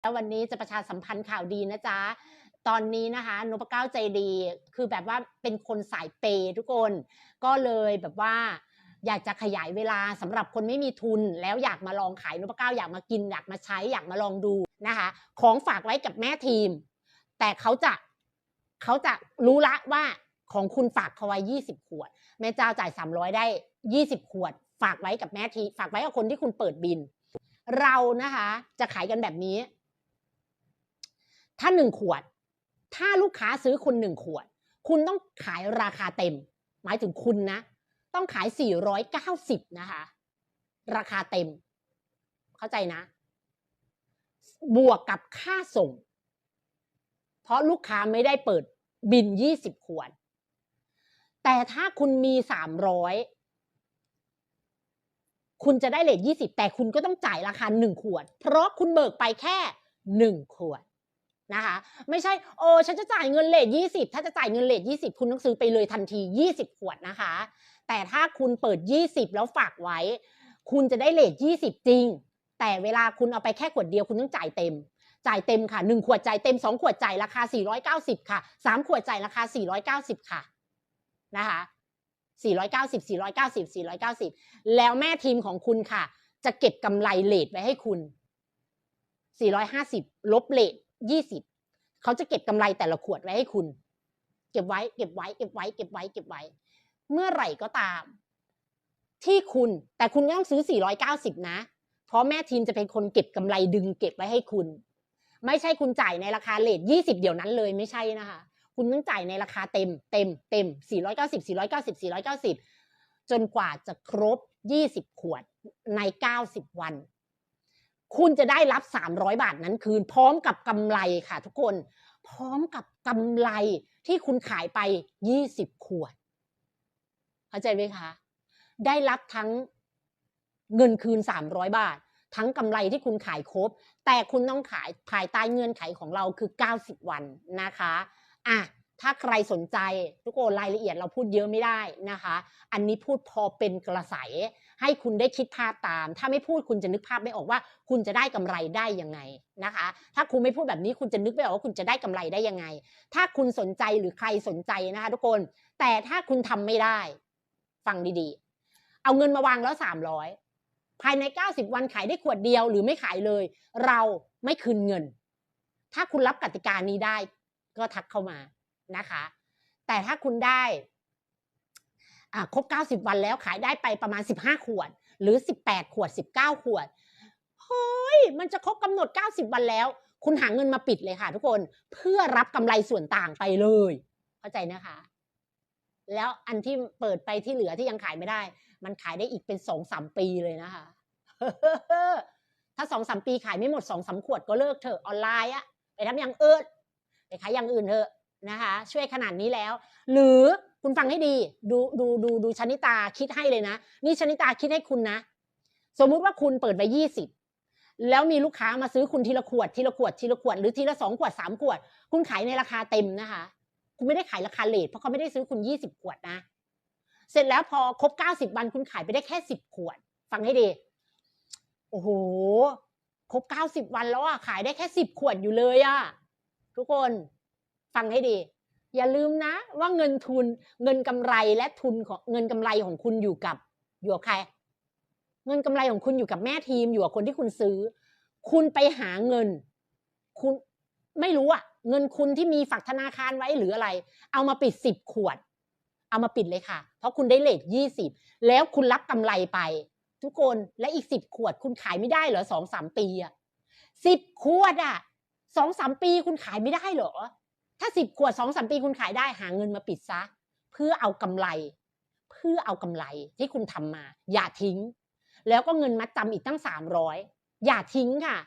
แล้ววันนี้จะประชาสัมพันธ์ข่าวดีนะจ๊ะ ตอนนี้นะคะนพเก้าใจดี คือแบบว่าเป็นคนสายเปย์ทุกคน ก็เลยแบบว่าอยากจะขยายเวลาสำหรับคนไม่มีทุน แล้วอยากมาลองขายนพเก้าอยากมากินอยากมาใช้อยากมาลองดูนะคะ ของฝากไว้กับแม่ทีม แต่เขาจะเขาจะรู้ละว่าของคุณฝากเขาไว้ยี่สิบขวด แม่เจ้าจ่ายสามร้อยได้ยี่สิบขวด ฝากไว้กับแม่ที ฝากไว้กับคนที่คุณเปิดบิน เรานะคะ จะขายกันแบบนี้ ถ้าหนึ่งขวด ถ้าลูกค้าซื้อคุณหนึ่งขวด คุณต้องขายราคาเต็ม หมายถึงคุณนะ ต้องขายสี่ร้อยเก้าสิบนะคะ ราคาเต็ม เข้าใจนะ บวกกับค่าส่ง เพราะลูกค้าไม่ได้เปิดบินยี่สิบขวด แต่ถ้าคุณมีสามร้อยคุณจะได้เลทยี่สิบแต่คุณก็ต้องจ่ายราคาหนึ่งขวด เพราะคุณเบิกไปแค่หนึ่งขวด นะคะ ไม่ใช่โอ้ฉันจะจ่ายเงินเลทยี่สิบถ้าจะจ่ายเงินเลทยี่สิบคุณต้องซื้อไปเลยทันทียี่สิบขวดนะคะ แต่ถ้าคุณเปิดยี่สิบแล้วฝากไว้ คุณจะได้เลทยี่สิบจริง แต่เวลาคุณเอาไปแค่ขวดเดียวคุณต้องจ่ายเต็ม จ่ายเต็มค่ะหนึ่งขวดจ่ายเต็มสองขวดจ่ายราคาสี่ร้อยเก้าสิบค่ะสามขวดจ่ายราคาสี่ร้อยเก้าสิบค่ะนะคะสี่ร้อยเก้าสิบสี่ร้อยเก้าสิบสี่ร้อยเก้าสิบแล้วแม่ทีมของคุณค่ะ จะเก็บกำไรเลทไว้ให้คุณสี่ร้อยห้าสิบลบเลท ยี่สิบเขาจะเก็บกำไรแต่ละขวดไว้ให้คุณ เก็บไว้ เก็บไว้ เก็บไว้ เก็บไว้ เก็บไว้ เมื่อไหร่ก็ตาม ที่คุณแต่คุณต้องซื้อ 490 นะ เพราะแม่ทีมจะเป็นคนเก็บกำไรดึงเก็บไว้ให้คุณ ไม่ใช่คุณจ่ายในราคาเลท20 เดี๋ยวนั้นเลยไม่ใช่นะคะ คุณต้องจ่ายในราคาเต็ม เต็ม เต็ม 490 490 490 จนกว่าจะครบ 20 ขวดใน 90 วัน คุณจะได้รับ 300 บาทนั้นคืน พร้อมกับกำไรค่ะ ทุกคน พร้อมกับกำไรที่คุณขายไป 20 ขวด เข้าใจไหมคะ ได้รับทั้งเงินคืน 300 บาท ทั้งกำไรที่คุณขายครบ แต่คุณต้องขายภายใต้เงื่อนไขของเราคือ 90 วันนะคะ อะ ถ้าใครสนใจทุกคนรายละเอียดเราพูดเยอะไม่ได้นะคะ อันนี้พูดพอเป็นกระใสให้คุณได้คิดภาพตาม ถ้าไม่พูดคุณจะนึกภาพไม่ออกว่า คุณจะได้กำไรได้ยังไงนะคะ ถ้าคุณไม่พูดแบบนี้คุณจะนึกไม่ออกว่าคุณจะได้กำไรได้ยังไง ถ้าคุณสนใจหรือใครสนใจนะคะ ทุกคน แต่ถ้าคุณทำไม่ได้ ฟังดีๆ เอาเงินมาวางแล้วสามร้อยภายใน 90 วันขายได้ขวดเดียวหรือไม่ขายเลย เราไม่คืนเงิน ถ้าคุณรับกติกานี้ได้ ก็ทักเข้ามา นะคะ แต่ถ้าคุณได้ครบ 90 วันแล้วขายได้ไปประมาณ 15 ขวด หรือ 18 ขวด 19 ขวดเฮ้ยมันจะครบกำหนด 90 วันแล้ว คุณหาเงินมาปิดเลยค่ะ ทุกคนเพื่อรับกำไรส่วนต่างไปเลย เข้าใจนะคะ แล้วอันที่เปิดไปที่เหลือที่ยังขายไม่ได้ มันขายได้อีกเป็นสองสามปีเลยนะคะถ้าสองสามปีขายไม่หมดสองสามขวดก็เลิกเถอะออนไลน์อะไปทำอย่างอื่นไปขายอย่างอื่นเถอะ นะคะ ช่วยขนาดนี้แล้ว หรือคุณฟังให้ดี ดูดูดูดูชนิตาคิดให้เลยนะ นี่ชนิตาคิดให้คุณนะ สมมุติว่าคุณเปิดไปยี่สิบแล้วมีลูกค้ามาซื้อคุณทีละขวดทีละขวดทีละขวดหรือทีละสองขวดสามขวด คุณขายในราคาเต็มนะคะ คุณไม่ได้ขายราคาเลทเพราะเขาไม่ได้ซื้อคุณยี่สิบขวดนะ เสร็จแล้วพอครบเก้าสิบวันคุณขายไปได้แค่สิบขวด ฟังให้ดี โอ้โหครบเก้าสิบวันแล้วอะขายได้แค่สิบขวดอยู่เลยอะทุกคน ฟังให้ดี อย่าลืมนะว่าเงินทุนเงินกำไรและทุนของเงินกำไรของคุณอยู่กับอยู่กับใคร เงินกำไรของคุณอยู่กับแม่ทีมอยู่กับคนที่คุณซื้อ คุณไปหาเงิน คุณไม่รู้อะเงินคุณที่มีฝากธนาคารไว้หรืออะไร เอามาปิดสิบขวด เอามาปิดเลยค่ะ เพราะคุณได้เลทยี่สิบแล้วคุณรับกำไรไป ทุกคนและอีกสิบขวด คุณขายไม่ได้เหรอสองสามปีอะสิบขวดอะสองสามปีคุณขายไม่ได้เหรอ ถ้าสิบขวดสองสามปีคุณขายได้หาเงินมาปิดซะ เพื่อเอากำไร เพื่อเอากำไรที่คุณทำมา อย่าทิ้ง แล้วก็เงินมัดจำอีกตั้งสามร้อยอย่าทิ้งค่ะ